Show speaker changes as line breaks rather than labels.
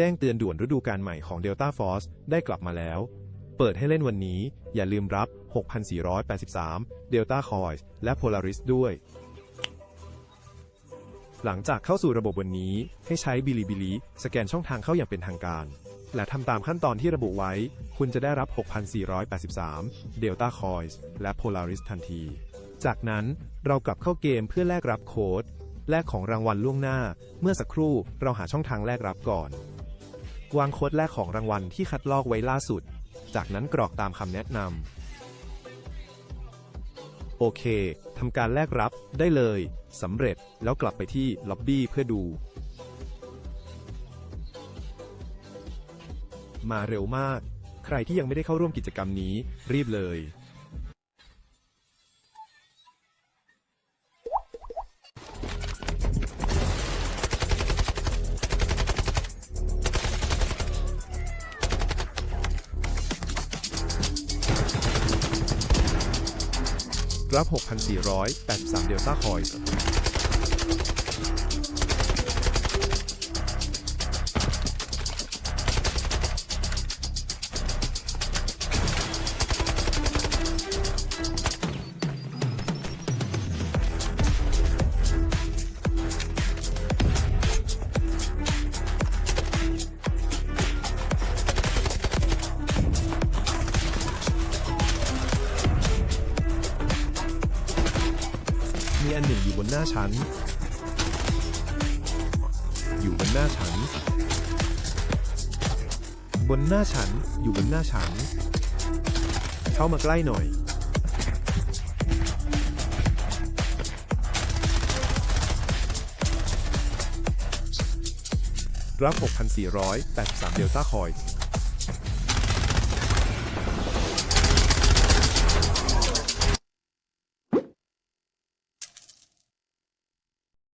แจ้งเตือนด่วนฤดูกาลใหม่ของ Delta Force ได้กลับมาแล้ว เปิดให้เล่นวันนี้ อย่าลืมรับ 6,483 Delta Coins และ Polaris ด้วย หลังจากเข้าสู่ระบบวันนี้ ให้ใช้บิลิบิลิสแกนช่องทางเข้าอย่างเป็นทางการ และทำตามขั้นตอนที่ระบุไว้ คุณจะได้รับ 6,483 Delta Coins และ Polaris ทันที จากนั้นเรากลับเข้าเกมเพื่อแลกรับโค้ดแลกของรางวัลล่วงหน้า เมื่อสักครู่เราหาช่องทางแลกรับก่อน วางโค้ดแลกของรางวัลที่คัดลอกไว้ล่าสุด จากนั้นกรอกตามคำแนะนำ โอเค ทำการแลกรับได้เลย สำเร็จแล้วกลับไปที่ล็อบบี้เพื่อดู มาเร็วมาก ใครที่ยังไม่ได้เข้าร่วมกิจกรรมนี้ รีบเลย รับ 6,483 เดลต้าคอย มีอันหนึ่งอยู่บนหน้าฉัน อยู่บนหน้าฉัน บนหน้าฉัน อยู่บนหน้าฉัน เข้ามาใกล้หน่อย รับ 6,483 เดลต้าคอย